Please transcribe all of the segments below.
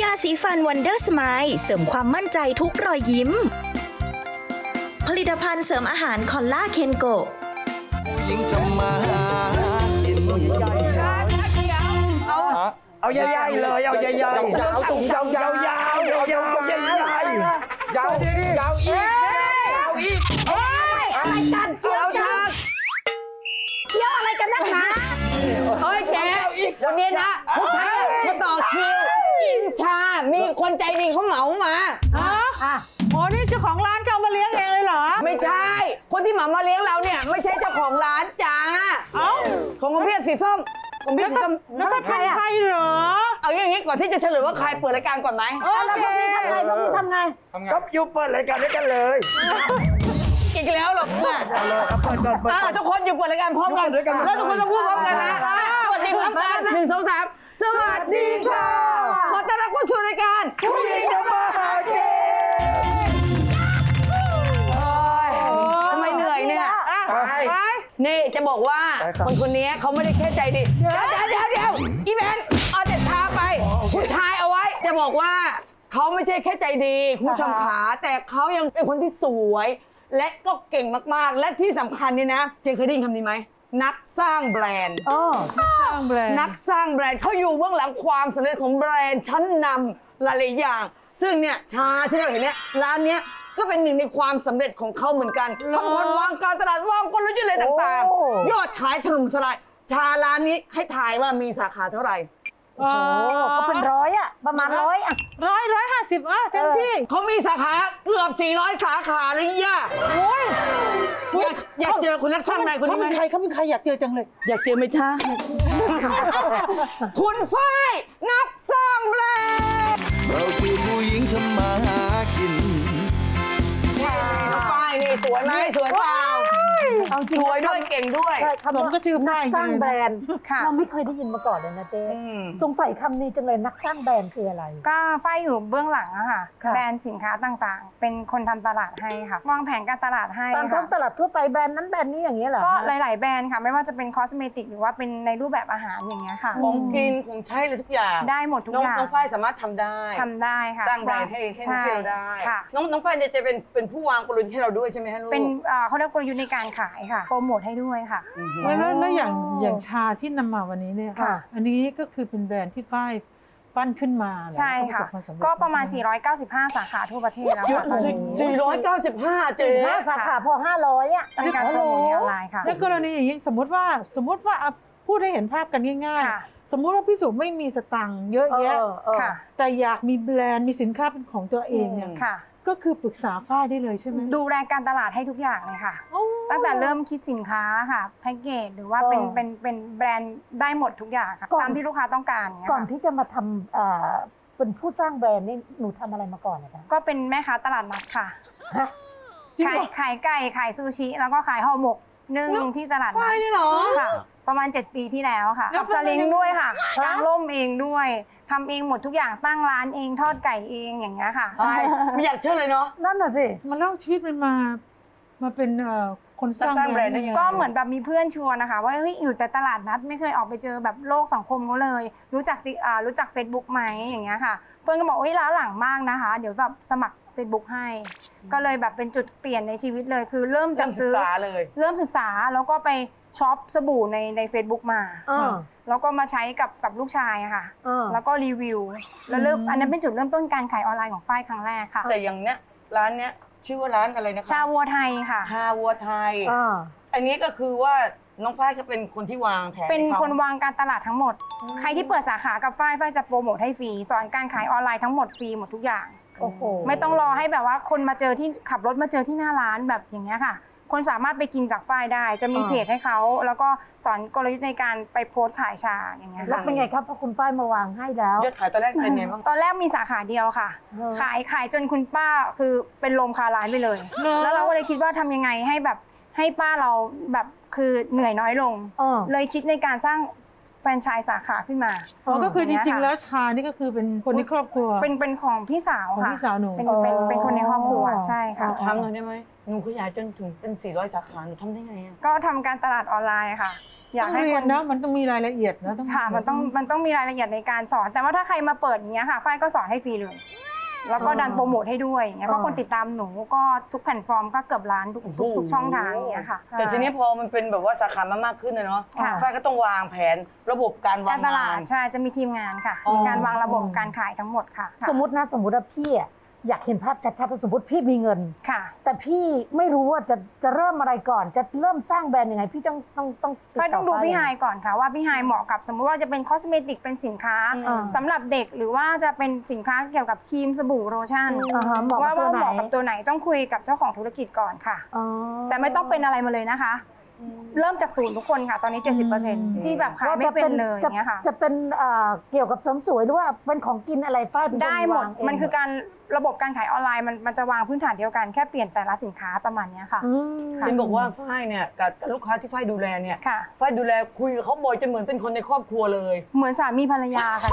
ยาสีฟันวันเดอร์สไมล์เสริมความมั่นใจทุกรอยยิ้ม ผลิตภัณฑ์เสริมอาหารคอลล่าเคนโกยิ่งทำมาหากินเอาเอาใหญ่ๆเลยเอาใหญ่ๆเอาถุงยาวๆยาวๆยาวๆยาวๆใหญ่ๆยาวดิยาวอีกยาวอีกอะไรกันเจียวชาเจียวอะไรกันนักหนาเฮ้ยแกวันนี้นะพวกฉันมาต่อคิว กินชา มีคนใจดีเขาเหมามา อ๋อนี่เจ้าของร้านเขาเอามาเลี้ยงเองเลยเหรอ ไม่ใช่ คนที่เหมามาเลี้ยงเราเนี่ย ไม่ใช่เจ้าของร้านจ้าเอ้า ของคุณพี่สีส้มของพี่สีส้มแล้วก็ใครใครเหรอ เอาอย่างนี้ก่อนที่จะเฉลยว่าใครเปิดรายการก่อนไหมโอเคแล้วพวกนี้ทำไงพวกนี้ทำไงก็อยู่เปิดรายการด้วยกันเลยอีกแล้วเหรอแม่เอาเลยเอาเปิดก่อนเปิดอ่าก่อนทุกคนอยู่เปิดรายการพร้อมกัน อยู่ด้วยกันแล้วทุกคนต้องพูดพร้อมกันนะอะสวัสดีพร้อมกันหนึ่งสองสามสวัสดีค่ะ ขอต้อน รับเข้าสู่รายการผู้หญิงทำมาหากินโอ้ยทำไมเหนื่อยเนี่ยอะไปไปนี่จะบอกว่าไปครับ คนคนนี้เขาไม่ได้แค่ใจดีเดี๋ยวเดี๋ยวเดี๋ยวเดี๋ยวอีแมนเอาแต่ชาไป ผู้ชายเอาไว้จะบอกว่าเขาไม่ใช่แค่ใจดีคุณผู้ชมขาแต่เขายังเป็นคนที่สวย และก็เก่งมากๆ และที่สำคัญนี่นะ เจนเคยได้ยินคำนี้ไหม นักสร้างแบรนด์สร้างแบรนด์นักสร้างแบรนด์เขาอยู่เบื้องหลังความสำเร็จของแบรนด์ชั้นนำหลายๆอย่าง ซึ่งเนี่ยชาที่เราเห็นเนี่ยร้านเนี้ยก็เป็นหนึ่งในความสำเร็จของเขาเหมือนกันเขาเป็นคนวางการตลาดวางกลยุทธ์อะไรต่างๆ ยอดขายถล่มทลายชาร้านนี้ให้ทายว่ามีสาขาเท่าไหร่ โอ้ก็เป็นร้อยอะประมาณร้อยอะ ร้อยร้อยห้าสิบอะเต็มที่เขามีสาขาเกือบ 400 สาขาเลยย่าโอ้ยอยากอยากเจอคุณนักสร้างแบรนด์คนเขานี้ไหมเป็นใครเขาเป็นใครอยากเจอจังเลย อยากเจอไหมจ้าคุณฝ้ายนักสร้างแบรนด์เราคือผู้หญิงทำมาหากินฝ้ายนี่สวยไหมสวยเปล่า เอาจริงสวยด้วยเก่งด้วยใช่คำสมว่าก็ชื่อนัป้ากยสร้างแบรนด์ค่ะ เราไม่เคยได้ยินมาก่อนเลยนะเจ๊อืมสงสัยคำนี้จังเลยนักสร้างแบรนด์คืออะไร ก็ฝ้ายอยู่เบื้องหลังอะค่ะ ค่ะ แบรนด์สินค้าต่างๆ เป็นคนทำตลาดให้ค่ะ วางแผนการตลาดให้ตามท้องตค่ะลาดทั่วไปแบรนด์นั้นแบรนด์นี้อย่างเงี้ยเหรอ ก็คะหลาย ๆ แบรนด์ค่ะ ไม่ว่าจะเป็นคอสเมติกหรือว่าเป็นในรูปแบบอาหารอย่างเงี้ยค่ะ ของกินของใช้เลยทุกอย่างได้หมดทุกน้องอย่างน้องฝ้ายสามารถทำได้ ทำได้ค่ะสร้างแบรนด์ให้ให้ใช่ให้เราได้ ค่ะ น้องน้องฝ้ายเนี่ยจะเป็นเป็นผู้วางกลยุทธ์ให้เราด้วยใช่ไหมฮะลูกเป็นเอ่อเขาเรียกกลยุทธ์ในการขายค่ะ โปรโมทให้ด้วยค่ะอือฮึแล้วแล้วแล้วอย่างอย่างชาที่นำมาวันนี้เนี่ยค่ะ อันนี้ก็คือเป็นแบรนด์ที่ฝ้ายปั้นขึ้นมาแล้วใช่ก็ปรสค่ะบความสำเร็จก็ประมาณใช่ไห495 สาขาทั่วประเทศแล้วเยอะค่ะตอนนี้สี่ร้อยเก้าสิบห้าเจ๊ห้าสาขาพอห้าร้อยอะเป็นการโปรโมทในออนไลน์ค่ะ ในกรณีอย่างนี้สมมติว่าสมมติว่าอะพูดให้เห็นภาพกันง่ายค่ะ ๆ สมมุติว่าพี่สุไม่มีสตังค์เยอะเอแยะอเออ ค่ะ แต่อยากมีแบรนด์มีสินค้าเป็นของตัวเองเนี่ย ค่ะ ก็คือปรึกษาฝ้ายได้เลยใช่ไหมดูแลการตลาดให้ทุกอย่างเลยค่ะ โอ้ ตั้งแต่เริ่มคิดสินค้าค่ะแพ็กเกจหรือว่าเป็นเออเป็นเป็นแบรนด์ได้หมดทุกอย่างค่ะก่อน ตามที่ลูกค้าต้องการเยก่อนค่ะที่จะมาทำเอ่อเป็นผู้สร้างแบรนด์นี่หนูทำอะไรมาก่อนนะคะก็เป็นแม่ค้าตลาดนัดค่ะฮะจริงขายเหรอขายไก่ขายซูชิ แล้วก็ขายห่อหมกนึ่งที่ตลาดนัฝ้ายดนี่เหรอ ค่ะ ประมาณ 7 ปีที่แล้วค่ะแล้วกับสลิงด้วยค่ะฮะกางร่มเองด้วยทำเองหมดทุกอย่างตั้งร้านเองทอดไก่เองอย่างเงี้ยค่ะฝ้ายไม่อยากเชื่อเลยเนาะ นั่นน่ะสิ มาเล่าชีวิตมันมา มาเป็นเอ่อคนสร้างสร้างแบรนด์ได้ยังไงก็เหมือนแบบมีเพื่อนชวนนะคะ ว่าเฮ้ยอยู่แต่ตลาดนัดไม่เคยออกไปเจอแบบโลกสังคมเขาเลย รู้จักติอ่ารู้จัก Facebook ไหมอย่างเงี้ยค่ะ เพื่อนก็บอกเฮ้ยล้าหลังมากนะคะ เดี๋ยวแบบสมัคร Facebook ให้ ก็เลยแบบเป็นจุดเปลี่ยนในชีวิตเลย คือเริ่มเริ่จากมศึกซื้อษาเลยเริ่มศึกษาแล้วก็ไปช็อปสบู่ในใน Facebook มา อ่า แล้วก็มาใช้กับกับลูกชายอะค่ะ อ่า แล้วก็รีวิว แล้วเริ่มอันนั้นเป็นจุดเริ่มต้นการขายออนไลน์ของฝ้ายครั้งแรกค่ะ แต่อย่างเนี้ยร้านเนี้ยชื่อว่าร้านอะไรนะคะชาวัวไทยค่ะ ชาวัวไทย อ่า อันนี้ก็คือว่าน้องฝ้ายก็เป็นคนที่วางแผนเป็นให้ขา คนวางการตลาดทั้งหมด ใครที่เปิดสาขากับฝ้ายฝ้ายจะโปรโมทให้ฟรี สอนการขายออนไลน์ทั้งหมดฟรีหมดทุกอย่าง โอ้โหไม่ต้องรอให้แบบว่าคนมาเจอที่ขับรถมาเจอที่หน้าร้านแบบอย่างเงี้ยค่ะ คนสามารถไปกินจากฝ้ายได้ จะมีอ่าเพจให้เขา แล้วก็สอนกลยุทธ์ในการไปโพสต์ขายชาอย่างเงี้ยแล้วค่ะเป็นไงครับพอคุณฝ้ายมาวางให้แล้ว ยอดขายตอนแรกเป็นไงบ้าง ตอนแรกมีสาขาเดียวค่ะ อืม ขายขายจนคุณป้าคือเป็นลมคาร้านไปเลยเหรอแล้วเราก็เลยคิดว่าทำยังไงให้แบบให้ป้าเราแบบคือเหนื่อยน้อยลงอ่าเลยคิดในการสร้าง แฟรนไชส์สาขาขึ้นมาอ๋อก็คือจอย่างเงี้ริงยๆค่ะแล้วชานี่ก็คือเป็นคนในครอบครัว เป็นเป็นของพี่สาวของค่ะ พี่สาวหนู เป็นเป็นเป็นคนในครอบครัวใช่ค่ะทำหน่อยได้ไหมหนูขยายจนถึงเป็น 400 สาขา หนูทำได้ไงอะก็ทำการตลาดออนไลน์ค่ะ อยากต้องให้เรีคยนน นะมันต้องมีรายละเอียดนะต้องค่ะมันต้องมันต้องมีรายละเอียดในการสอน แต่ว่าถ้าใครมาเปิดอย่างเงี้ยค่ะฝ้ายก็สอนให้ฟรีเลย แล้วก็ดันโปรโมทให้ด้วยอย่างเงี้ยเพราะคนติดตามหนูก็ทุกแพลตฟอร์มก็เกือบล้านทุกทุกทุกช่องทางอย่างเงี้ยค่ะ แต่ทีนี้พอมันเป็นแบบว่าสาขามามากขึ้นนะเนาะค่ะ ฝ้ายก็ต้องวางแผนระบบการวากางรตลางาดนใช่จะมีทีมงานค่ะอ๋อมีการวางระบบการขายทั้งหมดค่ะ สมมตินะสมมติว่าพี่อะ อยากเห็นภาพชัดๆสมมติพี่มีเงิน ค่ะ แต่พี่ไม่รู้ว่าจะจะเริ่มอะไรก่อน จะเริ่มสร้างแบรนด์ยังไง พี่ต้องต้องต้องติก็ต้องดูฝ้ายพี่ไฮายก่อนค่ะว่าพี่ไฮายเหมาะกับ สมมุติว่าจะเป็นคอสเมติกเป็นสินค้าอ่าสำหรับเด็กหรือว่าจะเป็นสินค้าเกี่ยวกับครีมสบู่โลชั่นอ่าฮะเหมาะกับว่าตัวว่าไหนเหมาะกับตัวไหนต้องคุยกับเจ้าของธุรกิจก่อนค่ะอ๋อแต่ไม่ต้องเป็นอะไรมาเลยนะคะเริ่มจากศูนย์ทุกคนค่ะ ตอนนี้ 70%ที่แบบขายไม่เป็นเลยอย่างเงี้ยค่ะ จะเป็นเอ่อเกี่ยวกับเสริมสวยหรือว่าเป็นของกินอะไรฝ้ายเป็นคนได้หมดวางเงมันคือการระบบการขายออนไลน์มันมันจะวางพื้นฐานเดียวกันแค่เปลี่ยนแต่ละสินค้าประมาณเนี้ยค่ะอืมค่ะ เป็นบอกว่าฝ้ายเนี่ยกับลูกค้าที่ฝ้ายดูแลเนี่ยค่ะ ฝ้ายดูแลคุยกับเขาบ่อยจนเหมือนเป็นคนในครอบครัวเลย เหมือนสามีภรรยาค่ะ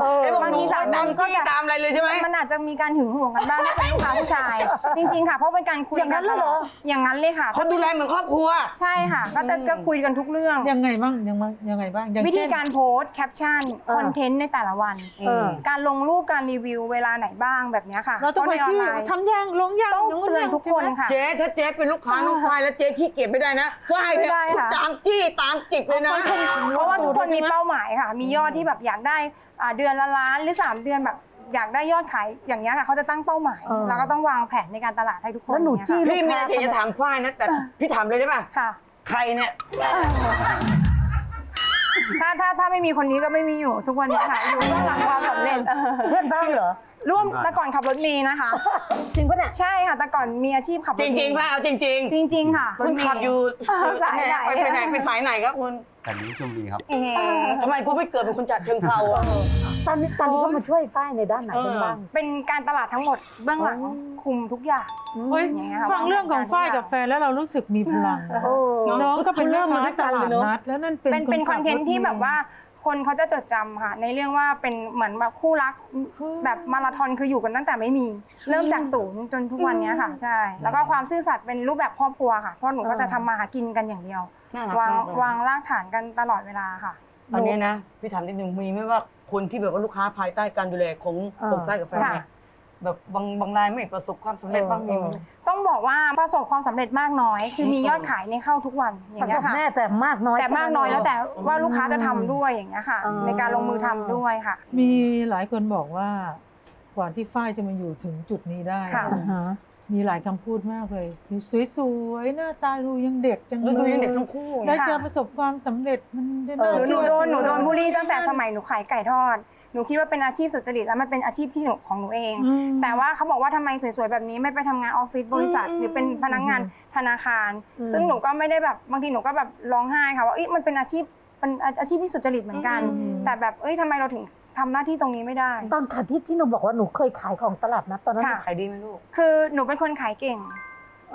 เออเอ๊ะบอกบางหนูทีสาตามมีก็จี้จะตามอะไรเลยใช่ไหม มันอาจจะมีการหึงหวงกันบ้างถ้าเป็นลูกค้าผู้ชาย จริงๆค่ะเพราะเป็นการคุยอย่างนั้กันเลยเหรอ อย่างนั้นเลยค่ะ เขาดูแลเหมือนครอบครัว ใช่ค่ะ ก็จะก็คุยกันทุกเรื่อง ยังไงบ้างยังไงยังไงบ้างอย่างวิธีเช่น การโพสต์แคปชั่นเออคอนเทนต์ในแต่ละวัน เออ การลงรูปการรีวิวเวลาไหนบ้างแบบเนี้ยค่ะเราต้องไปพะในที่นลน์ทำย่างลงย่างต้องย่างเตือนทุกคนค่ะ เจ๊ถ้าเจ๊เป็นลูกค้าน้องฝ้ายแล้วเจ๊ขี้เกียจไม่ได้นะฝ้ายเนี่ยไม่ได้ค่ะ ตามจี้ตามจิกเลยนะ เพราะว่าทุกคนมีเป้าหมายค่ะ มียอดที่แบบอยากได้อ่าเดือนละล้านหรือ 3 เดือนแบบอยากได้ยอดขายอย่างเงี้ยค่ะเขาจะตั้งเป้าหมายเออแล้วก็ต้องวางแผนในการตลาดให้ทุกคนแล้วหนูอย่างเงี้ยค่ะจี้ พี่ไม่อยากจะถามฝ้ายนะแต่พี่ถามเลยได้ป่ะ ค่ะ ใครเนี่ยถ้าถ้าถ้า ไม่มีคนนี้ก็ไม่มีอยู่ทุกวันนี้ค่ะอยู่เบื้องหลังความสำเร็จเพื่อนบ้างเหรอ ร่วมแต่ก่อนขับรถเมย์นะคะ จริงปะเนี่ยใช่ค่ะ แต่ก่อนมีอาชีพขับรถจเมย์ริงๆฝ้ายเอาจริง จริง ๆ ค่ะๆ คุณรถเมย์ขับอยู่สายไหน ไปไปไหนเป็นสายไหนครับคุณแต่นี้ชมดีครับ เอ๊ะทำไมคุณไม่เกิดเป็นคนจัดเชิงเซาอะ ตอนนี้ตอนนี้ก็มาช่วยฝ้ายในด้านไหนเออกันบ้าง เป็นการตลาดทั้งหมดเบื้องหลังคุมทุกอย่างเฮ้ยอย่างเงี้ยค่ะฟังเรื่องของฝ้ายกับแฟนแล้วเรารู้สึกมีพลังนะโอ้ น้องก็เป็นเริ่แม่มมาค้าด้วยตกันลาเลดยเนอะนัดแล้วนั่นเป็นเป็นเป็นขัคอนเทนต์ที่แบบว่า คนเขาจะจดจำค่ะ ในเรื่องว่าเป็นเหมือนแบบคู่รักแบบมาราธอนคืออยู่กันตั้งแต่ไม่มี เริ่มจากศูนย์จนทุกวันเนี้ยค่ะใช่แล้วก็ความซื่อสัตย์เป็นรูปแบบครอบครัวค่ะเพราะหนูก็จะทำมาหากินกันอย่างเดียว น่ารักวางมากเลยวางรากฐานกันตลอดเวลาค่ะอันนี้นะพี่ถามนิดนึงมีไหมว่าคนที่แบบว่าลูกค้าภายใต้การดูแลของเออของฝ้ายกับแฟนเนี่ยค่ะ แบบบางบางรายไม่ประสบความสำเร็จบ้างมีไหมต้องบอกว่าประสบความสำเร็จมากน้อย คือมียอดขายในเข้าทุกวันอย่าประงสเงี้บยค่ะแน่แต่มากน้อยแต่มากน้อยแล้วแต่ว่าลูกค้าจะทำด้วยอย่างเงี้ยค่ะอ๋อในการลงมือทำด้วยค่ะ มีหลายคนบอกว่าก่อนที่ฝ้ายจะมาอยู่ถึงจุดนี้ได้ ค่ะ อ่าฮะมีหลายคำพูดมากเลยอยู่สวยๆหน้าตาดูยังเด็กจังแล้วเลดูยยังเด็กทั้งคู่แล้วค่ะจะประสบความสำเร็จมันจะเอน่าอ หนูเชื่อโดนหนูโดนจังเลยบูลลี่ตั้งแต่สมัยหนูขายไก่ทอด หนูคิดว่าเป็นอาชีพสุจริตแล้วมันเป็นอาชีพที่หนูของหนูเอง อืม แต่ว่าเขาบอกว่าทำไมสวยๆแบบนี้ไม่ไปทำงานออฟฟิศบริษัท หรือเป็นพนักงานธนาคาร อืมซึ่งหนูก็ไม่ได้แบบบางทีหนูก็แบบร้องไห้ค่ะว่าเอ้ยมันเป็นอาชีพเป็นอาชีพที่สุจริตเหมือนกันแต่แบบเอ้ยทำไมเราถึงทำหน้าที่ตรงนี้ไม่ได้ ตอนขาที่ที่หนูบอกว่าหนูเคยขายของตลาดนัดตอนนั้นค่ะ ขายดีไหมลูก คือหนูเป็นคนขายเก่ง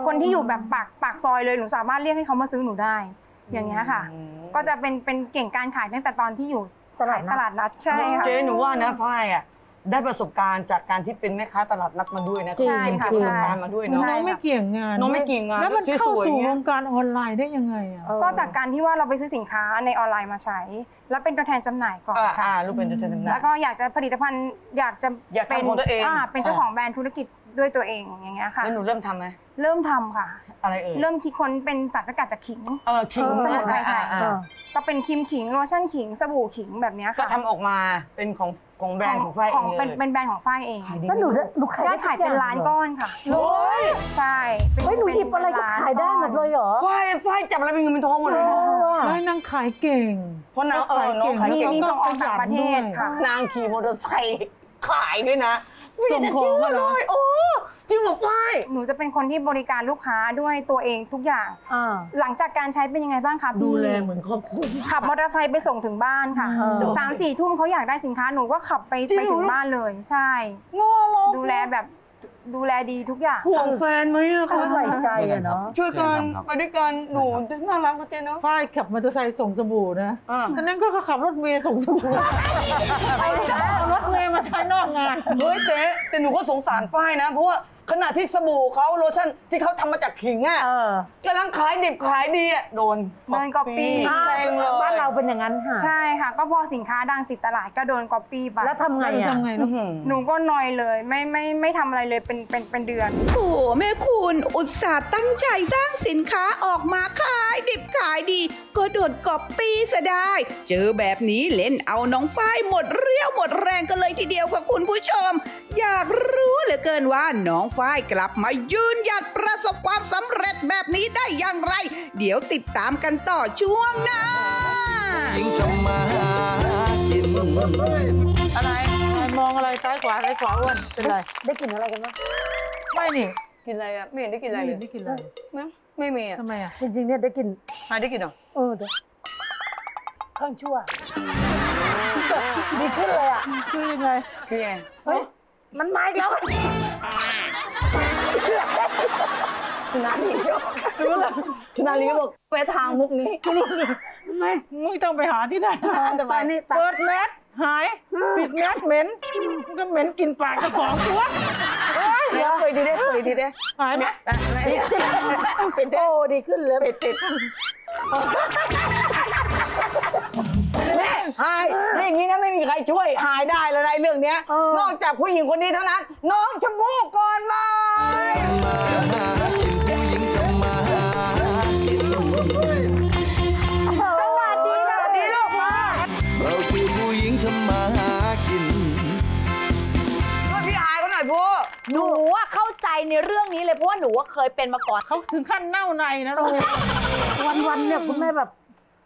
คนที่อยู่แบบปากปากซอยเลยหนูสามารถเรียกให้เขามาซื้อหนูได้ อย่างเงี้ยค่ะอืมก็จะเป็นเป็นเก่งการขายตั้งแต่ตอนที่อยู่ ตลาดนัดขยตลาดนัดใช่ค่ะ เจ๊หนูว่านะฝ้ายอะได้ประสบการณ์จากการที่เป็นแม่ค้าตลาดนัดมาด้วยนะจริงใช่ค่ะเก็บประสบการณ์มาด้วยเนาะใช่น้องไม่เกี่ยงงานน้องไม่เกี่ยงงานแล้วมันด้วยเข้าสวยๆสู่เงี้วยงการออนไลน์ได้ยังไงอะเออก็จากการที่ว่าเราไปซื้อสินค้าในออนไลน์มาใช้ แล้วเป็นตัวแทนจำหน่ายก่อนอ่าค่ะอ่าลูกเป็นตัวแทนจำหน่าแล้ยวก็อยากจะผลิตภัณฑ์อยากจะอยากทำของตัวเองาเป็นเจ้าของแบรนด์ธุรกิจ ด้วยตัวเองอย่างเงี้ยค่ะ แล้วหนูเริ่มทำไหมเริ่มทำค่ะ อะไรเอ่ยเริ่มคิดค้นเป็นสารสกัดจากขิง เออขิงเออสมุนไพรอ่าเออ่าอก็เป็นครีมขิงโลชั่นขิงสบู่ขิงแบบเนี้ยก็ค่ะทำออกมาเป็นของของแบรนด์ของฝ้ายเอของงเลเป็นยเป็นแบรนด์ของฝ้ายเอง ขายดีแล้วหนูได้หนูขายยอได้ดขายเป็นล้านก้อนค่ะ โอ้ยใช่ป็เฮ้ยหนูหยิบอะไรก็ขายได้หมดเลยเหรอ ฝ้ายฝ้ายจับอะไรเป็นเงินเป็นทองหมดเลยเอนะอว่ะไม่นางขายเก่ง เพราะนางเออน้องขายมีเก่งมีส่งออกต่างประเทศค่ะ นางขี่มอเตอร์ไซค์ขายด้วยนะไม่ ส่งได้ของเชื่ออะเหเลรอยโอ้จริงเหรอฝ้ายหนูจะเป็นคนที่บริการลูกค้าด้วยตัวเองทุกอย่าง อ่า หลังจากการใช้เป็นยังไงบ้างคะพี่ดูแลเหมือนครอบครัว ขับมอเตอร์ไซค์ไปส่งถึงบ้านค่ะเออสามสี่ทุ่มเขาอยากได้สินค้าหนูก็ขับไปจริงไปถึงเหรอบ้านเลยใช่ดูแลแบบ ดูแลดีทุกอย่างห่วงแฟนไหมอะเขาคะใส่ใจอะเนาะช่วยกันครับไปด้วยกันหนูน่ารักนะเจ๊เนาะฝ้ายขับมอเตอร์ไซค์ส่งสบู่นะอ่าอันนั้นก็ขับรถเมย์ส่งสบู่เอารถเมย์มาใช้นอกงานเฮ้ยเจ๊แต่หนูก็สงสารฝ้ายนะเพราะว่า ขณะที่สบู่เขาโลชั่นที่เขาทำมาจากขิงอะเออกำลังขายดิบขายดีอะโดนโดน copy แซงเลยบ้านเราเป็นอย่างนั้นค่ะ ใช่ค่ะ ก็พอสินค้าดังติดตลาดก็โดนก๊อปปี้ไปแล้วทำไงแล้วอะทำไงอื้ลูอกหือ หนูก็นอยเลยไม่ไม่ไม่ทำอะไรเลยเป็นเป็นเป็นเดือนโถแม่คุณอุตส่าห์ตั้งใจสร้างสินค้าออกมาขายดิบขายดี ก็โดนก๊อปปี้ซะได้ เจอแบบนี้เล่นเอาน้องฝ้ายหมดเรี่ยวหมดแรงกันเลยทีเดียวค่ะคุณผู้ชม อยากรู้เหลือเกินว่าน้องฝ้ายกลับมายืนหยัดประสบความสำเร็จแบบนี้ได้อย่างไร เดี๋ยวติดตามกันต่อช่วงหน้าหญิงทำมาหากินอะไรอะไรมองอะไรซ้ายขวาซ้ายขวาอ้วนเป็นไรได้กลิ่นอะไรกันบ้างไม่นี่กินอะไรอะไม่เห็นได้กินอะไรไม่เลเห็ยนได้กินอะไรไม่ไม่มีอะทำไมอะจริงๆเนี่ยได้กลิ่นหายได้กินเหรอเออเดี๋ยวข้างชั่วดีขึ้นเลยอะคือยังไง คือไงเฮ้ย มันมาอีกแล้วชนะลีชอบรู้เลยชนะลีก็บอกไปทางมุกนี้ไม่มึงต้องไปหาที่ไหนแต่ไปนี่ตัดเปิดแมสหายปิดแมสเหม็นมันก็เหม็นกลินปากเจ้าของตัวเดี๋ยวเคยดีได้เคยดีได้หายไหมเป็นโอ้ดีขึ้นเลยเป็ดเป็ด แม่หายถ้าอย่างนี้นะไม่มีใครช่วยหายได้แล้วนะไอ้เรื่องเนี้ยนอกจากผู้หญิงคนนี้เท่านั้น น้องชมพู่ก่อนบายมาหากินผู้หญิงทำมาหากินสวัสดีค่ะสวัสดีลูกมาเราคือผู้หญิงทำมาหากิน ช่วยพี่อายเขาหน่อยพูหนูว่าเข้าใจในเรื่องนี้เลยเพราะว่าหนูว่าเคยเป็นมาก่อน เขาถึงขั้นเน่าในนะเราวันๆเนี่ยคุณแม่แบบ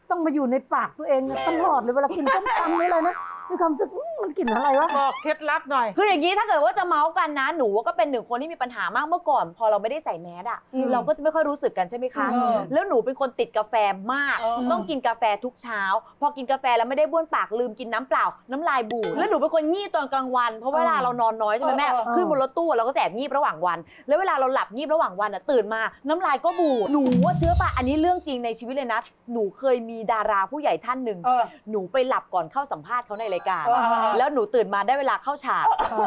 ต้องมาอยู่ในปากตัวเองนี่ยตลอดเลยเวลากินส้มตำนี่อะไรนะ มีความรู้สึกอื้อมันกลิ่นอะไรวะ บอกเคล็ดลับหน่อย คืออย่างนี้ถ้าเกิดว่าจะเมาส์กันนะหนูก็เป็นหนึ่งคนที่มีปัญหามากเมื่อก่อน พอเราไม่ได้ใส่แมสอะเราก็จะไม่ค่อยรู้สึกกันใช่ไหมคะแล้วหนูเป็นคนติดกาแฟมากต้องกินกาแฟทุกเช้า พอกินกาแฟแล้วไม่ได้บ้วนปากลืมกินน้ำเปล่า น้ำลายบูดแล้วหนูเป็นคนงีบตอนกลางวัน เพราะเวลาเรานอนน้อยใช่ไหมแม่ขึ้นบนรถตู้เราก็แสบงีบระหว่างวัน แล้วเวลาเราหลับงีบระหว่างวันอะตื่นมาน้ำลายก็บูดหนูว่าเชื้อปะอันนี้เรื่องจริงในชีวิตเลยนะหนูเคยมีดาราผู้ใหญ่ท่านหนึ่ง เออ หนูไปหลับก่อนเข้าสัมภาษณ์เขาในรายการเออแล้วหนูตื่นมาได้เวลาเข้าฉาก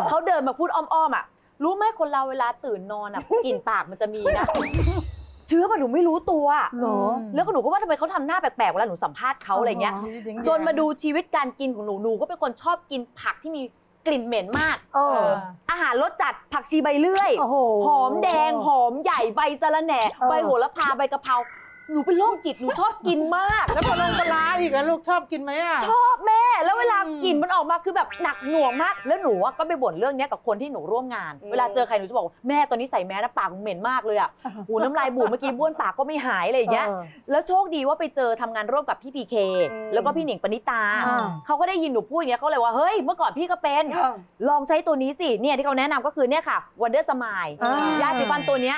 เขาเดินมาพูดอ้อมๆอะ รู้ไหมคนเราเวลาตื่นนอนอะกลิ่นปากมันจะมีนะ เชื้อมันหนูไม่รู้ตัวเหรอแล้วก็หนูก็ว่าทำไมเขาทำหน้าแปลกๆเวลาหนูสัมภาษณ์เขาอะไรเงี้ย จนมาดูชีวิตการกินของหนูหนูก็เป็นคนชอบกินผักที่มีกลิ่นเหม็นมากเอออาหารรสจัดผักชีใบเลื่อยโอ้โหหอมแดง หอมใหญ่ ใบสะระแหน่เออใบโหระพา ใบกะเพรา หนูเป็นโรคจิตหนูชอบกินมาก แล้วพอลงปลาร้าอีกอะลูกชอบกินไหมอะชอบแม่ แล้วเวลากลิ่นมันออกมาคือแบบหนักหน่วงมาก แล้วหนูอะก็ไปบ่นเรื่องเนี้ยกับคนที่หนูร่วมงาน เวลาเจอใครหนูจะบอกว่าแม่ตอนนี้ใส่แมสนะปากมึงเหม็นมากเลยอะหูน้ำลายบูดเมื่อกี้บ้วนปากก็ไม่หายอะไรอย่างเงี้ยเออแล้วโชคดีว่าไปเจอทำงานร่วมกับพี่พีเคแล้วก็พี่หนิงปณิตาอ่า เขาก็ได้ยินหนูพูดอย่างเงี้ยเขาเลยว่าเฮ้ยเมื่อก่อนพี่ก็เป็น ลองใช้ตัวนี้สิเนี่ยที่เขาแนะนำก็คือเนี่ยค่ะวันเดอร์สมายอ่ายาสีฟันตัวเนี้ย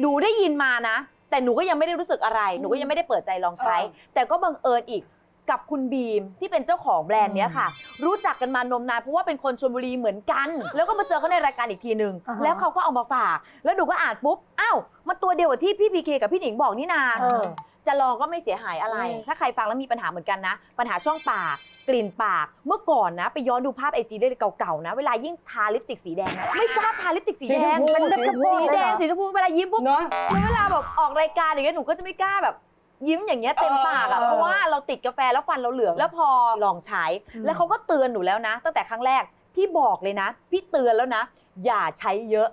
หนูได้ยินมานะ แต่หนูก็ยังไม่ได้รู้สึกอะไร หนูก็ยังไม่ได้เปิดใจลองใช้ แต่ก็บังเอิญอีกกับคุณบีมที่เป็นเจ้าของแบรนด์เนี้ยค่ะ รู้จักกันมานมนานเพราะว่าเป็นคนชลบุรีเหมือนกัน แล้วก็มาเจอเขาในรายการอีกทีหนึ่งอ่าฮะ แล้วเขาก็เอามาฝาก แล้วหนูก็อ่านปุ๊บอ้าวมันตัวเดียวกับที่พี่พีเคกับพี่หนิงบอกนี่นา เออ จะลองก็ไม่เสียหายอะไร ถ้าใครฟังแล้วมีปัญหาเหมือนกันนะ ปัญหาช่องปากกลิ่นปากเมื่อก่อนนะ ไปย้อนดูภาพไอจีได้เก่าๆนะ เวลายิ่งทาลิปสติกสีแดงนะไม่กล้าทาลิปสติกสีแดงสีชมพูมันจะสีชมพูสีแดงสีชมพูเวลายิ้มปุ๊บเนาะแล้วเวลาแบบออกรายการอย่างเงี้ยหนูก็จะไม่กล้าแบบยิ้มอย่างเงี้ยเต็มปากอะเออเพราะว่าเราติดกาแฟแล้วฟันเราเหลืองแล้วพอลองใช้แล้วเขาก็เตือนหนูแล้วนะ ตั้งแต่ครั้งแรกพี่บอกเลยนะ พี่เตือนแล้วนะ อย่าใช้เยอะ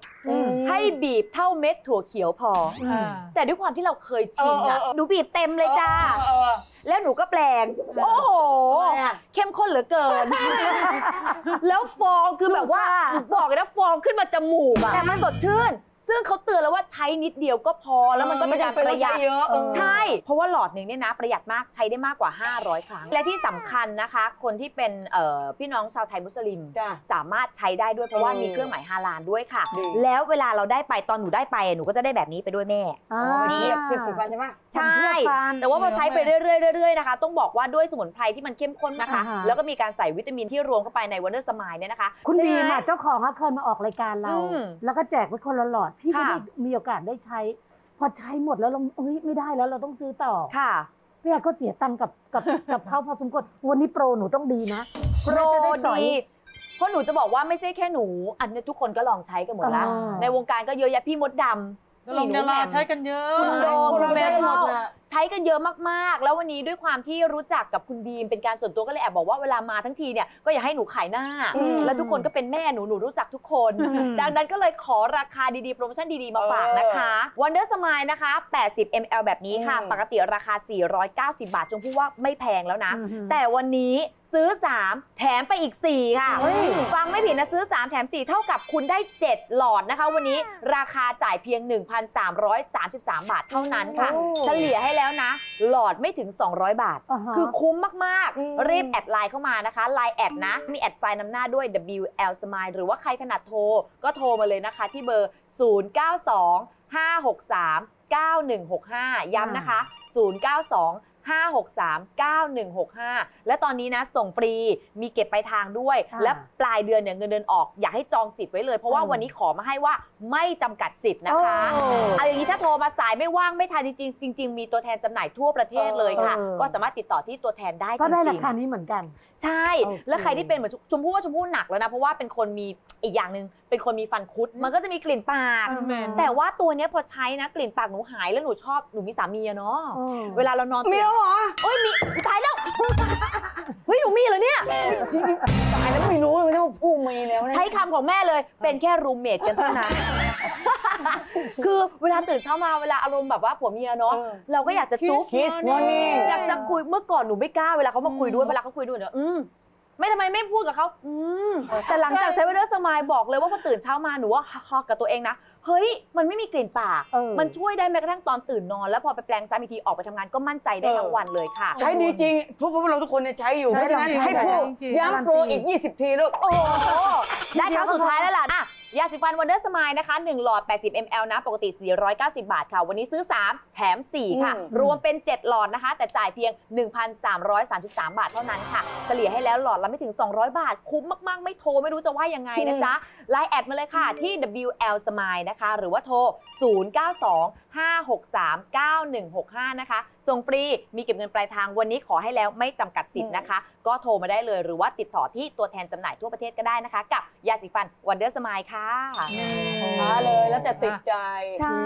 ให้บีบเท่าเม็ดถั่วเขียวพอออ่าแต่ด้วยความที่เราเคยชินเอออะเออเออ หนูบีบเต็มเลยจ้า เออแล้วหนูก็แปลง โอ้โหทำไมอะเข้มข้นเหลือเกิน แล้วฟองคือแบบว่าซ่าหนูบอกเลยนะฟองขึ้นมาจมูกอะแต่มันสดชื่น ซึ่งเขาเตือนแล้วว่าใช้นิดเดียวก็พอแล้วมันก็เป็นการประหยัดไม่จำเป็นต้องใช้เยอะเออใช่ เพราะว่าหลอดหนึ่งเนี่ยนะประหยัดมากใช้ได้มากกว่า 500 ครั้ง และที่สำคัญนะคะ คนที่เป็นเอ่อพี่น้องชาวไทยมุสลิมจ้ะสามารถใช้ได้ด้วยเพราะว่าเออมีเครื่องหมายฮาลาลด้วยค่ะดีแล้วเวลาเราได้ไปตอนหนูได้ไปอะหนูก็จะได้แบบนี้ไปด้วยแม่อ่าเทียบเทียบสีฟันใช่ไหมใช่ทำเพื่อฟันแต่ว่าพอใช้ไปเรื่อยๆเรื่อยๆนะคะต้องบอกว่าด้วยสมุนไพรที่มันเข้มข้นนะคะอ่าฮะแล้วก็มีการใส่วิตามินที่รวมเข้าไปในวันเดอร์สมายเนี่ยนะคะ คุณบีมใช่ไหอะเจ้าของเขาเคยมาออกรายการเราอืมแล้วก็แจกไปคนละหลอดพี่ก็ค่ะ ได้มีโอกาสได้ใช้ พอใช้หมดแล้วเราเอ้ยไม่ได้แล้วเราต้องซื้อต่อค่ะ พี่อาก็เสียตังค์กับกับกับเขาพอสมควรวันนี้โปรหนูต้องดีนะโปรจะได้สอย ดีเพราะหนูจะบอกว่าไม่ใช่แค่หนู อันนี้ทุกคนก็ลองใช้กันหมดละอ่า ในวงการก็เยอะแยะพี่มดดำลงพี่หดานูแหราม่มใช้กันเยอะคุณโดมคนคุณเราเมใช้กันหมดทัลน่ะใช้กันเยอะมากๆ แล้ววันนี้ด้วยความที่รู้จักกับคุณบีมเป็นการส่วนตัวก็เลยแอบบอกว่าเวลามาทั้งทีเนี่ยก็อยากให้หนูขายหน้าแล้วทุกคนก็เป็นแม่หนูหนูรู้จักทุกคนดังนั้นก็เลยขอราคาดีๆ โปรโมชั่นดีๆ มาฝากนะคะ Wonder Smile นะคะ 80 ml แบบนี้ค่ะปกติราคา 490 บาท จงพูดว่าไม่แพงแล้วนะ แต่วันนี้ซื้อ 3 แถมไปอีก 4 ค่ะ ฟังไม่ผิดนะซื้อ 3 แถม 4 เท่ากับคุณได้ 7 หลอดนะคะ วันนี้ราคาจ่ายเพียง 1,333 บาทเท่านั้นค่ะเฉลี่ยให้แล้วนะ หลอดไม่ถึง 200 บาท อ่าฮะคือคุ้มมากๆรีบแอดไลน์เข้ามานะคะ ไลน์แอดนะ มีแอดไซน์นำหน้าด้วย WL Smile หรือว่าใครถนัดโทร ก็โทรมาเลยนะคะที่เบอร์ 092 563 9165 ย้ำนะคะ 092 563 9165 และตอนนี้นะส่งฟรีมีเก็บไปลายทางด้วยค่ะและปลายเดือนเนี่ยเงินเดือนออกอยากให้จองสิทธิ์ไว้เลย เพราะว่าอืมวันนี้ขอมาให้ว่าไม่จำกัดสิทธิ์นะคะโอ้เอาอย่างนี้ถ้าโทรมาสายไม่ว่างไม่ทันจริงๆจริง ๆ มีตัวแทนจำหน่ายทั่วประเทศเลยค่ะเออก็สามารถติดต่อที่ตัวแทนได้ก็ได้จราริงๆคานี้เหมือนกัน ใช่โอเคแล้วใครที่เป็นเหมือนชมพู่ว่าชมพู่หนักแล้วนะเพราะว่าเป็นคนมีอีกอย่างหนึ่งเป็นคนมีฟันคุด มันก็จะมีกลิ่นปากอืมแต่ว่าตัวเนี้ยพอใช้นะกลิ่นปากหนูหายแล้วหนูชอบหนูมีสามีอะเนาะอืมเวลาเรานอนมีแล้วเหรอโอ้ยมีตายแล้ว เฮ้ยหนูมีเหรอเนี่ย ตายแล้วไม่รู้เลยว่าผู้มีแล้วนะใช้คำของแม่เลยเป็นแค่รูมเมทกันเท่านั้น คือเวลาตื่นเช้ามาเวลาอารมณ์แบบว่าผัวเมียเนาะเออเราก็อยากจะจุ๊บ Kiss morning อยากจะคุยเมื่อก่อนหนูไม่กล้าเวลาเขามาคุยด้วยเวลาเขาคุยด้วยเนี่ยอืม ไม่ทำไมไม่พูดกับเขาอืมแต่หลังจากใช้เวลาสมายบอกเลยว่าพอตื่นเช้ามาหนูว่าฮอกกับตัวเองนะ เฮ้ย มันไม่มีกลิ่นปากเออมันช่วยได้แม้กระทั่งตอนตื่นนอน แล้วพอไปแปลงซ้ำอีกทีออกไปทำงานก็มั่นใจได้ทั้งวันเลยค่ะ ใช้ดีจริงพวกพวกเราทุกคนเนี่ยใช้อยู่เพใช้ราะฉะนั้นจริงให้พูดจริงย้ำโปรอีก 20 ทีลูกโอ้โหได้ครั้งสุดท้ายแล้วล่ะอะยาสีฟันวันเดอร์สมายนะคะ1หลอด 80 ml นะ ปกติ 490 บาทค่ะ วันนี้ซื้อ 3 แถม 4 ค่ะอืมรวมเป็น 7 หลอดนะคะ แต่จ่ายเพียง 1,333 บาทเท่านั้นค่ะ เฉลี่ยให้แล้วหลอดละไม่ถึง 200 บาท คุ้มมาก ๆ ไม่โทร ไม่รู้จะว่ายังไงนะจ๊ะ ไลน์แอดมาเลยค่ะที่ WL Smile นะคะ หรือว่าโทร 092-563-9165 นะคะ ส่งฟรีมีเก็บเงินปลายทางวันนี้ขอให้แล้วไม่จำกัดสิทธิ์นะคะ ก็โทรมาได้เลยหรือว่าติดต่อที่ตัวแทนจำหน่ายทั่วประเทศก็ได้นะคะ กับยาสีฟันวันเดอร์สมายค่ะมาเลยแล้วแต่ติดใจ ใช่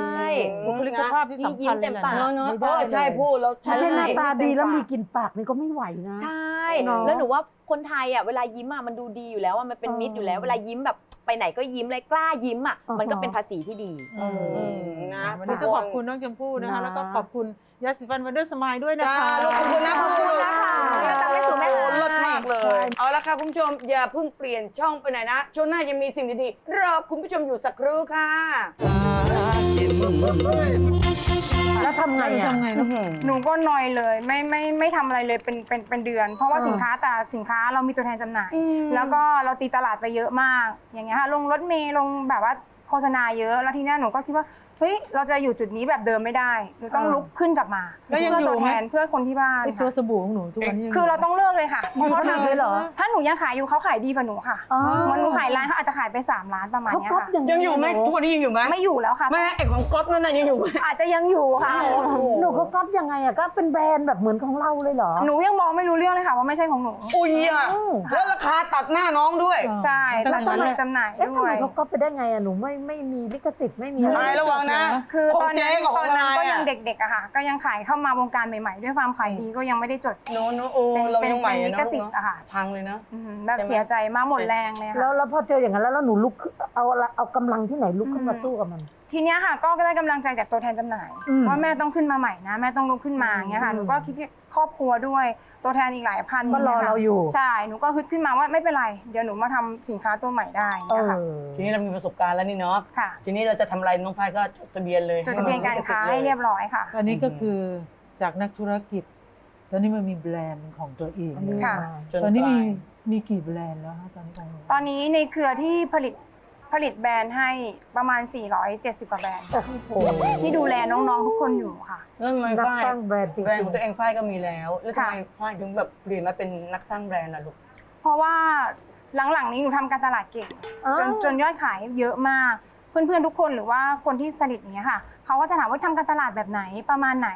บุคลิกภาพที่สำคัญเลยแหละยิ้มเต็มปากเนาะเนาะไม่เอได้อเลยใช่พูดแล้วไม่ใช่หน้าตาดีแล้วมีกลิ่นปากนี่ก็ไม่ไหวนะ ใช่เนอะแล้วหนูว่า คนไทยอะเวลายิ้มอะมันดูดีอยู่แล้วอะมันเป็นเออมิตรอยู่แล้ว เวลายิ้มแบบไปไหนก็ยิ้มเลยกล้ายิ้มอะอ่าฮะมันก็เป็นภาษีที่ดีอืมอืมนะวันนี้ต้องขอบคุณน้องชมพู่นะคะนะแล้วก็ขอบคุณยาสีฟันวันเดอร์สมายด้วยนะจ้าคะลูกขอบคุณนะขอบคุณนะคะขอบณตามไปสู่แม่โอ้ค้าเลิศมากเลย เอาละค่ะคุณผู้ชมอย่าเพิ่งเปลี่ยนช่องไปไหนนะ ช่วงหน้ายังมีสิ่งดีๆรอคุณผู้ชมอยู่สักครู่ค่ะหากิน แล้วทำไงอะ ทำไงลูก หนูก็นอยเลยไม่ไม่ไม่ทำอะไรเลยเป็นเป็นเป็นเดือน เพราะว่าเออสินค้าแต่สินค้าเรามีตัวแทนจำหน่ายแล้วก็เราตีตลาดไปเยอะมาก อย่างเงี้ยค่ะลงรถเมล์ลงแบบว่าโฆษณาเยอะแล้วทีเนี้ยหนูก็คิดว่า เฮ้ยเราจะอยู่จุดนี้แบบเดิมไม่ได้หนูต้องเออลุกขึ้นกลับมาแล้วยังเพื่อยู่ตัวไหม แทนเพื่อคนที่บ้านไอตัวค่ะสบู่ของหนูทุกวันนี้ยังคือเราต้องเลิกเลยค่ะอยู่ขนาดเลยเหรอ ถ้าหนูยังขายอยู่เขาขายดีกว่าหนูค่ะอ๋อมันหนูขายร้านเขาอาจจะขายไปสามล้านประมาณเขาเนี้ยก๊อปค่ะอย่างยังอยู่ไหมทุกวันนี้ยังอยู่ไหมไม่อยู่แล้วค่ะไม่ไอ้ของก๊อฟนั่นน่ะยังอยู่ไหม อาจจะยังอยู่ค่ะ หนูเขาก๊อปยังไงอะก็เป็นแบรนด์แบบเหมือนของเราเลยเหรอหนูยังมองไม่รู้เรื่องเลยค่ะว่าไม่ใช่ของหนู อุ้ยอะอืมแล้วราคาตัดหน้าน้องด้วย ใช่แต่แล้วตต้ออนงนั้มานจำหน่ายเอ๊ะทำด้ไมวยเขาก๊อปไปได้ไงอะหนูไม่ไม่มีลิขสิทธิ์ไม่มีอะไร นายระวังนะคือของตอนเจ๊นั้นกับขตอองนนั้นนายก็ยังอะเด็กๆอะค่ะ ก็ยังขายเข้ามาวงการใหม่ๆ ด้วยความขายดีก็ยังไม่ได้จดโน้นโน้นโอ้เป็นเราเป็นยังใหม่เป็นอะลิเนาะขสิทธิ์อะค่ะพังเลยเนาะอืมแบบใช่ไหมเสียใจมากหมดแรงเลยแล้ค่ะวแล้วพอเจออย่างนั้นแล้วแล้วหนูลุกขึ้นเอาละเอากำลังที่ไหนลุกขึ้นมาสู้กับมันทีเนี้ยค่ะก็ได้กำลังใจจากตัวแทนจำหน่ายอืมว่าแม่ต้องขึ้นมาใหม่นะ แม่ต้องลุกขึ้นมาอืมอย่างเงี้ยค่ะอืมหนูก็คิดว่าครอบครัวด้วย ตัวแทนอีกหลายพันก็รอนี่ค่ะเราอยู่ ใช่หนูก็ฮึดขึ้นมาว่าไม่เป็นไร เดี๋ยวหนูมาทำสินค้าตัวใหม่ได้เอเนี่ยค่ะอทีนี้เรามีประสบการณ์แล้วนี่เนาะค่ะ ทีนี้เราจะทำอะไรน้องฝ้ายก็จดทะเบียนเลยจดทะเบียนการค้าให้เรียบร้อยค่ะอันนี้ก็คือจากนักธุรกิจ ตอนนี้มันมีแบรนด์ของตัวเองอันนี้ค่ะมาจนตอนนี้กมีลายมีกี่แบรนด์แล้วคะตอนนี้ของหนูตอนนี้ในเครือที่ผลิต ผลิตแบรนด์ให้ประมาณ 470กว่าแบรนด์โอ้โหที่ดูแลน้องๆทุกคนอยู่ค่ะ แล้วทำไมนักฝ้ายสร้างแบรนด์จริงแบรนด์ๆของตัวเองฝ้ายก็มีแล้ว แล้วทำค่ะไมฝ้ายถึงแบบเปลี่ยนมาเป็นนักสร้างแบรนด์ล่ะลูก เพราะว่าหลังๆนี้หนูทำการตลาดเก่งอ๋อจนจนยอดขายเยอะมาก เพื่อนๆทุกคนหรือว่าคนที่สนิทอย่างเงี้ยค่ะ เขาเขาก็จะถามว่าทำการตลาดแบบไหนประมาณไหน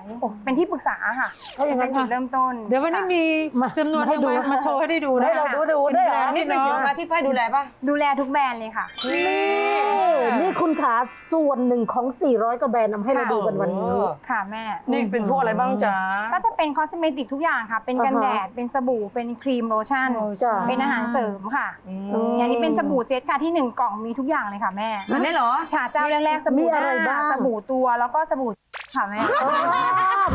เป็นที่ปรึกษาค่ะถ้าอย่างนั้เป็นนจุดเริ่มต้นเดี๋ยววันนี้ค่ะมีมาจำนวนมาให้ดูมามาโชว์ให้ได้ดูนะให้เราดูดูด้วยเหรออันนี้เป็นสินค้าที่ฝ้ายดูแลป่ะ ดูแลทุกแบรนด์เลยค่ะ นี่คุณขาส่วนหนึ่งของ 400กว่าแบรนด์นำให้เราดูกันวันนี้ ค่ะแม่ นี่เป็นพวกอะไรบ้างจ๊ะ ก็จะเป็นคอสเมติกทุกอย่างค่ะ เป็นกันอ่าฮะแดด เป็นสบู่ เป็นครีมโลชั่นจ้ะ เป็นอาหารเสริมค่ะอย่างนี้เป็นสบู่เซตค่ะที่หนึ่งกล่องมีทุกอย่างเลยค่ะแม่อันนี้เหรอฉาเจ้าแรกๆสมีบู่หอะไรบ้างน้าสบู่ตัวแล้วก็สบู่ค่ะแม่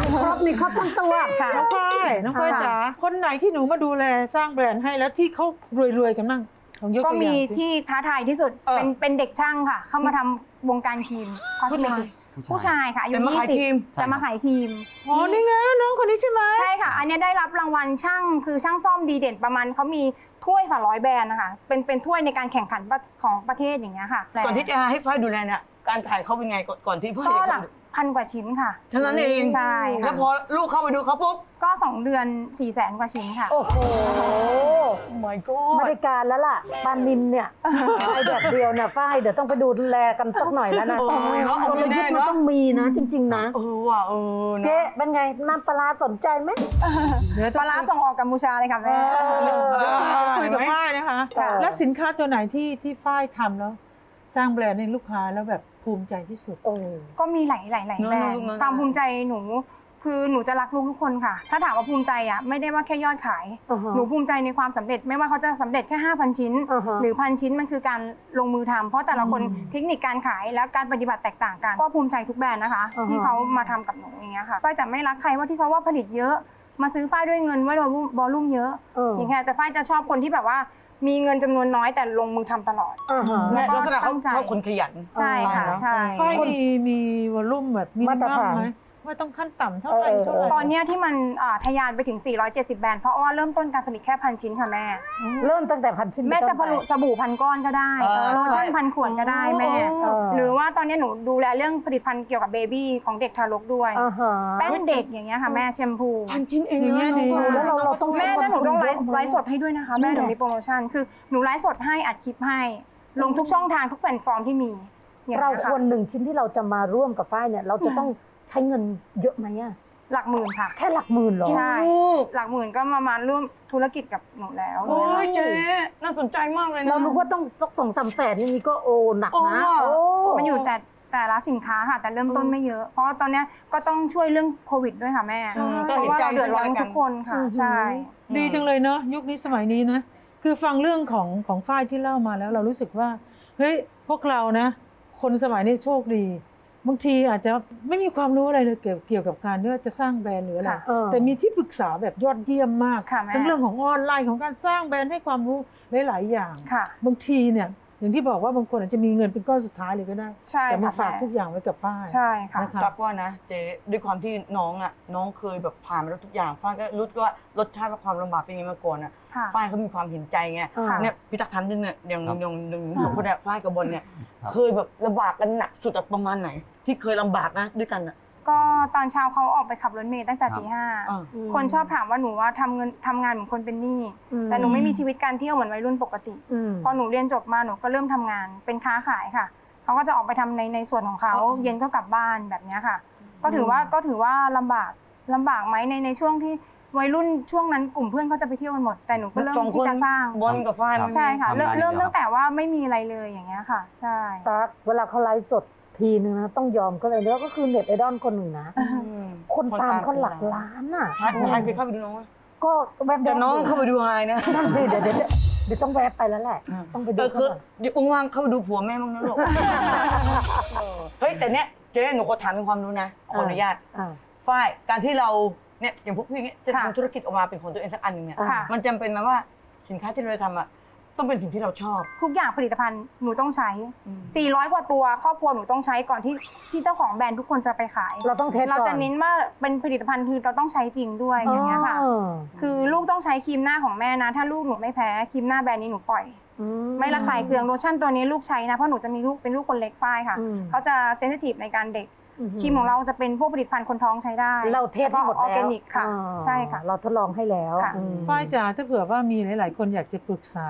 มีครบมีครบทั้งตัว ค่ะน้องฝ้ายน้องฝ้ายค่ะ จ๋าคนไหนที่หนูมาดูแลสร้างแบรนด์ให้แล้วที่เขารวยๆกันบ้างลองยกก็ตัวอมีย่างสิ ที่ท้าทายที่สุด เออเป็นเป็นเด็กช่างค่ะ เข้ามาทำวงการครีมคอสเมติกผู้ชายค่ะอายุแต่มาขายยี่สิบครีมแต่มาขายครีม อ๋อนี่ไงน้องคนนี้ใช่ไหม ใช่ค่ะ อันเนี้ยได้รับรางวัลช่างคือช่างซ่อมดีเด่นประมาณเขามี ถ้วยฝ่าร้อยแบรนด์นะคะ เป็นเป็นถ้วยในการแข่งขันของประเทศอย่างเงี้ยค่ะ ก่อนที่จะให้ฝ้ายดูแลเนี่ยการถ่ายเขาเป็นไงก่อนก่อนที่ฝ้ายก็จะหลัเข้ากไปดู พันกว่าชิ้นค่ะเท่านั้นเองใช่ค่ะแล้วพอลูกเข้าไปดูเขาปุ๊บ ก็ 2 เดือน4ี่แสนกว่าชิ้นค่ะ โอ้โห my มา god ริการแล้วล่ะปานินเนี่ยไอ้แบบเดียวเนี่ยฝ้ายเดี๋ยวต้องไปดูแลกันสักหน่อยแล้วนะโอ้ยเนอะกลยุทธ์มันต้องมีนะ จริง ๆ นะ เออว่ะเออนะเจ๊เป็นไงน้ำปลาร้าสนใจไหมเดี๋ยวปลาร้าส่งออกกัมพูชาเลยค่ะแม่ เออคุยกับฝ้ายนะคะ ค่ะ แล้วสินค้าตัวไหนที่ที่ฝ้ายทำแล้ว สร้างแบรนด์ให้ลูกค้าแล้วแบบ ภูมิใจที่สุดโอ้ก็มีหลายหลายหลายเนอะแบรนด์เนอะความภูมิใจหนูคือหนูจะรักลูกทุกคนค่ะ ถ้าถามว่าภูมิใจอะไม่ได้ว่าแค่ยอดขายอ่าฮะหนูภูมิใจในความสำเร็จ ไม่ว่าเขาจะสำเร็จแค่ 5,000 ชิ้นอ่าฮะหรือพันชิ้นมันคือการลงมือทำเพราะแต่ละคนเทคนิคการขายและการปฏิบัติแตกต่างกัน ก็ภูมิใจทุกแบรนด์นะคะอ่าฮะที่เขามาทำกับหนูอย่างเงี้ยค่ะฝ้ายจะไม่รักใครว่าที่เขาว่าผลิตเยอะ มาซื้อฝ้ายด้วยเงินว่าวอลลุ่มวอลลุ่มเยอะเอออย่างเงี้ยแต่ฝ้ายจะชอบคนที่แบบว่า มีเงินจำนวนน้อยแต่ลงมือทำตลอด อ่าฮะแม่ลักษณะเขาตั้งใจ เขาคนขยัน ใช่ค่ะอ่าใช่ ฝ้ายมีมีวอลลุ่มแบบมีมาตรฐานไหม ว่าต้องขั้นต่ำเท่าไหร่เออเท่าไหร่ตอนเนี้ยที่มันอ่าทะยานไปถึง 470 แบรนด์เพราะว่าเริ่มต้นการผลิตแค่พันชิ้นค่ะแม่ เริ่มตั้งแต่พันชิ้นแม่จะผเป็นต้นลิไปตสบู่พันก้อนก็ได้เออโลชั่นพันขวดก็ได้แม่ เออ หรือว่าตอนนี้หนูดูแลเรื่องผลิตภัณฑ์เกี่ยวกับเบบี้ของเด็กทารกด้วย อ่าฮะแป้งเด็กอย่างเงี้ยค่ะแม่แชมพู พันชิ้นเองอย่างเงี้ยดีใช่แล้วเราเราต้องใช้แม่แล้วหนูต้องไลฟ์เยอะมากไลฟ์สดให้ด้วยนะคะแม่หนูมีโปรโมชั่นคือหนูไลฟ์สดให้อัดคลิปให้ ลงทุกช่องทางทุกแพลตฟอร์มที่มีอย่างเราเงี้ยควรหนึ่งชิ้นที่เราจะมาร่วมกับฝ้ายเนี่ย เราจะต้อง ใช้เงินเยอะไหมอะหลักหมื่นค่ะ แค่หลักหมื่นเหรอ ใช่ หลักหมื่นก็มามาร่วมธุรกิจกับหนูแล้วโอ้ยเจ๊น่าสนใจมากเลยนะเรารู้ว่าต้องต้องสองสามแสนนี่ก็โอ้หนักนะโอ้โอ้มันอยู่แต่แต่ละสินค้าค่ะ แต่เริ่มต้นไม่เยอะ เพราะว่าตอนเนี้ยก็ต้องช่วยเรื่องโควิดด้วยค่ะแม่ก็เพเห็นราะว่าใจเราเดือดร้อนซึ่งกันและกันทุกคนค่ะใช่ดีจังเลยเนาะยุคนี้สมัยนี้นะ คือฟังเรื่องของของฝ้ายที่เล่ามาแล้ว เรารู้สึกว่าเฮ้ยพวกเรานะ คนสมัยนี้โชคดี บางทีอาจจะไม่มีความรู้อะไรเลยเกี่ยวเกี่ยวกับการที่ว่าจะสร้างแบรนด์หรืออะไรค่ะเออแต่มีที่ปรึกษาแบบยอดเยี่ยมมากค่ะแม่ ทั้งเรื่องของออนไลน์ของการสร้างแบรนด์ให้ความรู้หลาย ๆ อย่าง ค่ะ บางทีเนี่ย อย่างที่บอกว่าบางคนอาจจะมีเงินเป็นก้อนสุดท้ายเลยก็ได้ ใช่แต่มาค่ะฝากแม่ทุกอย่างไว้กับฝ้ายใช่ค่ะ นะคะ ตักว่านะเจ๊ด้วยความที่น้องอะน้องเคยแบบผ่านมาแล้วทุกอย่างฝ้ายก็รู้ว่ารสชาติและความลำบากเป็นยังไงมาก่อนอะค่ะฝ้ายเขามีความเห็นใจไงค่ะเนี่ยพี่ตักทำด้วยเนี่ยอย่างครับอย่างหนึ่งสองคนเนี่ยฝ้ายกับบอลเนี่ย ครับ เคยแบบลำบากกันหนักสุดอะประมาณไหน ที่เคยลำบากนะด้วยกันอะ ก็ตอนเช้าเขาออกไปขับรถเมล์ตั้งแต่ครับตีห้าอ่า คนชอบถามว่าหนูว่าทำเงินทำงานเหมือนคนเป็นหนี้อืม แต่หนูไม่มีชีวิตการเที่ยวเหมือนวัยรุ่นปกติ อืม พอหนูเรียนจบมาหนูก็เริ่มทำงานเป็นค้าขายค่ะเขาก็จะออกไปทำในในส่วนของเขาอ๋อ เย็นก็กลับบ้านแบบเนี้ยค่ะ ก็ถือว่าก็ถือว่าลำบากลำบากไหมในในช่วงที่วัยรุ่นช่วงนั้นกลุ่มเพื่อนก็จะไปเที่ยวกันหมด แต่หนูก็เริ่มสองคที่นจะสร้างบอลกับฝ้ายมัน ใช่ค่ะทำเริ่มงานเริ่มเดียว ตั้งแต่ว่าไม่มีอะไรเลยอย่างเงี้ยค่ะ ใช่ ตักเวลาเขาไลฟ์สด ทีนึงนะต้องยอมก็เลยแล้วก็คือเน็ตไอดอลคนหนึ่งนะอืมคนตามเขาหลักล้านอะฮายฮายเคยเข้าไปดูน้องไหมก็แวบๆเดี๋ยวน้องเข้าไปดูไฮนะนั่นสิเดี๋ยวเดี๋ยวเดี๋ยวต้องแวบไปแล้วแหละ ต้องไปดูเออคือเขาก่อนเดี๋ยวว่างๆเข้าไปดูผัวแม่บ้างนะลูกเออเฮ้ยแต่เนี้ยเจ๊หนูขอถามเป็นความรู้นะขออนุญาตอ่าฝ้ายการที่เราเนี่ยอย่างพวกพี่เนี้ยจะค่ะทำธุรกิจออกมาเป็นของตัวเองสักอันหนึ่งเนี่ยค่ะมันจำเป็นไหมว่าสินค้าที่เราจะทำอะ ต้องเป็นสิ่งที่เราชอบ ทุกอย่างผลิตภัณฑ์หนูต้องใช้ 400 กว่าตัวครอบครัวหนูต้องใช้ก่อนที่ที่เจ้าของแบรนด์ทุกคนจะไปขาย เราต้องเทสก่อนเราจะเน้นว่าเป็นผลิตภัณฑ์คือเราต้องใช้จริงด้วยอย่างเงี้ยค่ะอ๋อคือลูกต้องใช้ครีมหน้าของแม่นะ ถ้าลูกหนูไม่แพ้ครีมหน้าแบรนด์นี้หนูปล่อยอืไม่ระคายเคืองโลชั่นตัวนี้ลูกใช้นะ เพราะหนูจะมีลูกเป็นลูกคนเล็กฝ้ายค่ะ อืม เขาจะเซนซิทีฟในการเด็กอื ครีมของเราจะเป็นพวกผลิตภัณฑ์คนท้องใช้ได้เราเทสให้หมดออแล้วร์แกนิกค่ะอ่าใช่ค่ะ เราทดลองให้แล้วค่ะ อืม ฝ้ายจ๋าถ้าเผื่อว่ามีหลาย ๆ คนอยากจะปรึกษา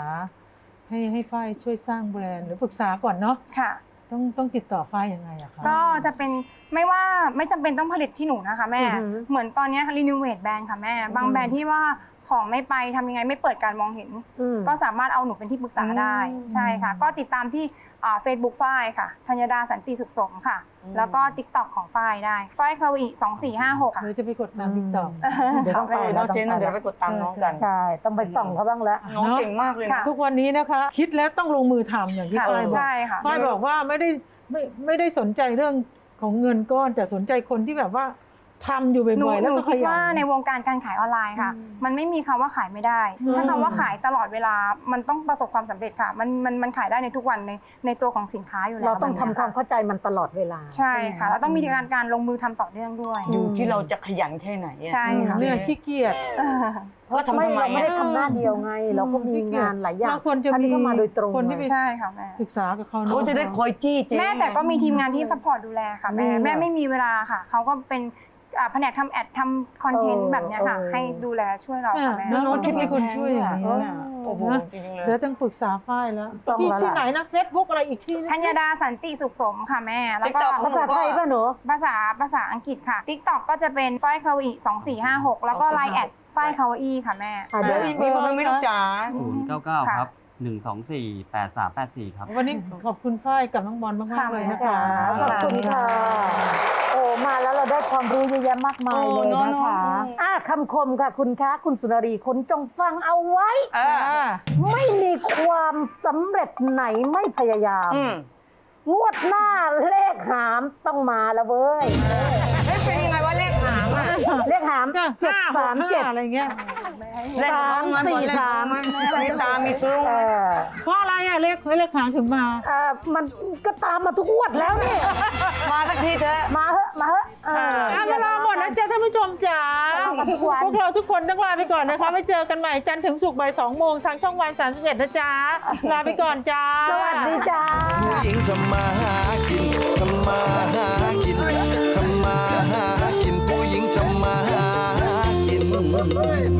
ให้ให้ฝ้ายช่วยสร้างแบรนด์หรือปรึกษาก่อนเนาะค่ะ ต้องต้องติดต่อฝ้ายยังไงอะคะ ก็จะเป็นไม่ว่าไม่จำเป็นต้องผลิตที่หนูนะคะแม่ อือหือเหมือนตอนเนี้รีนิเวทแบรนด์ค่ะแม่ บางแบรนด์ที่ว่า ของไม่ไปทำยังไงไม่เปิดการมองเห็น อืม ก็สามารถเอาหนูเป็นที่ปรึกษาได้ใช่ค่ะ ก็ติดตามที่เฟซบุ๊กฝ้ายค่ะธัญดาสันติสุขสมค่ะแล้วก็ t ิ k t o k ของฝ้ายได้ฝ้ายคาวีสองสี่ห้าหกค่ะเดี๋ยวจะไปกดตามติ๊กต็อก เดี๋ยวต้องไปเออแล้น้วองต้องเจนนะไปเดี๋ยวแล้วไปกดตามน้องกัน ใช่ต้องไปส่องเขาบ้างแล้ว น้องเก่งมากเลยนะทุกวันนี้นะคะ คิดแล้วต้องลงมือทำอย่างที่ค่ะฝ้ายบอกใช่ค่ะฝ้ายบอกว่าไม่ได้ไม่ไม่ได้สนใจเรื่องของเงินก้อนแต่สนใจคนที่แบบว่า ทำอยู่หนูบ่อยๆ หแล้วนูก็ขคิดยัว่าน ในวงการการขายออนไลน์ค่ะมันไม่มีคำว่าขายไม่ได้ อืม ถ้าคำว่าขายตลอดเวลามันต้องประสบความสำเร็จค่ะ มันมันมันขายได้ในทุกวันในในตัวของสินค้าอยู่แล้วเราต้องทำแบบนี้ความเข้าใจมันตลอดเวลาใช่ค่ะไหมแล้วต้องมีการการลงมือทำต่อเนื่องด้วย อยู่ที่เราจะขยันแค่ไหนอะใช่ค่ะเนี่ยขี้เกียจ เพราะทำไม่ทำไมเราไม่ได้อะทำหน้าเดียวไง เราก็มีงานหลายอย่างบางคนจะอันมีนี้ก็มาโดยตรงคนที่ไป ใช่ค่ะแม่ ศึกษากับเขานเขาจะได้คอยจี้เจ๊แม่แต่ก็มีทีมงานที่ซัพพอร์ตดูแลค่ะแม่แม่ไม่มีเวลาค่ะ เขาก็เป็น อ่าแผนกทำแอดทำคอนเทนต์แบบเนี้ยค่ะให้ดูแลช่วยเราค่ะแม่น้องคิดมีคนช่วยอย่างนี้นะโอ้โหนะจริงๆเลย เดี๋ยวต้องปรึกษาฝ้ายแล้ว ต้องที่แล้วล่ะ ที่ไหนนะเฟซบุ๊กอะไรอีกที่นึงธัญดาสันติสุขสมค่ะแม่ แล้วก็ TikTok ภาษาไทยป่ะหนู ภาษาภาษาอังกฤษค่ะ TikTok ก็จะเป็นฝ้ายคาวอีสองสี่ห้าหกแล้วก็ไลน์แอดฝ้ายคาวอีค่ะแม่ อะเดี๋ยว มีเบอร์ไหม่ลูกจ๋า ศูนย์เก้าเก้าค่ะ ครับ หนึ่งสองสี่แปดสามแปดสี่ครับ วันนี้ขอบคุณฝ้ายกับน้องบอลมากค่ะๆเลยนะขคะอบคุณค่ะ โอ้มาแล้วเราได้ความรู้เยอะแยะมากมายโอ้เลยเนอะนะคะเนอะอะคำคมค่ะคุณคะคุณสุนารีคุณจงฟังเอาไว้เออไม่มีความสำเร็จไหนไม่พยายามอืมงวดหน้าเลขหามต้องมาแล้วเว้ยเฮ้ยเป็นยังไงว่าเลขหางอะเลขหามก็เจ็ดสามเจ็ดอะไรเงี้ยเลข สามหงสี่เลขสามมีตามีซื้อเออเพราะอะไรอะเลขเลขหางถึงมาเอ่อมันก็ตามมาทุกงวดแล้วนี่มาสักทีเถอะมาเหอะมาเหอะเอออะเวลาหมดแล้วจ้าท่านผู้ชมจ๋ามาทุกวันพวกเราทุกคนต้องลาไปก่อนนะคะไว้เจอกันใหม่จันทร์ถึงศุกร์บ่ายสองโมงทางช่องวันสามสิบเอ็ดนะจ๊ะลาไปก่อนจ้าสวัสดีจ้าผู้หญิงทำมาหากินทำมาหากินทำมาหากินผู้หญิงทำมาหากิน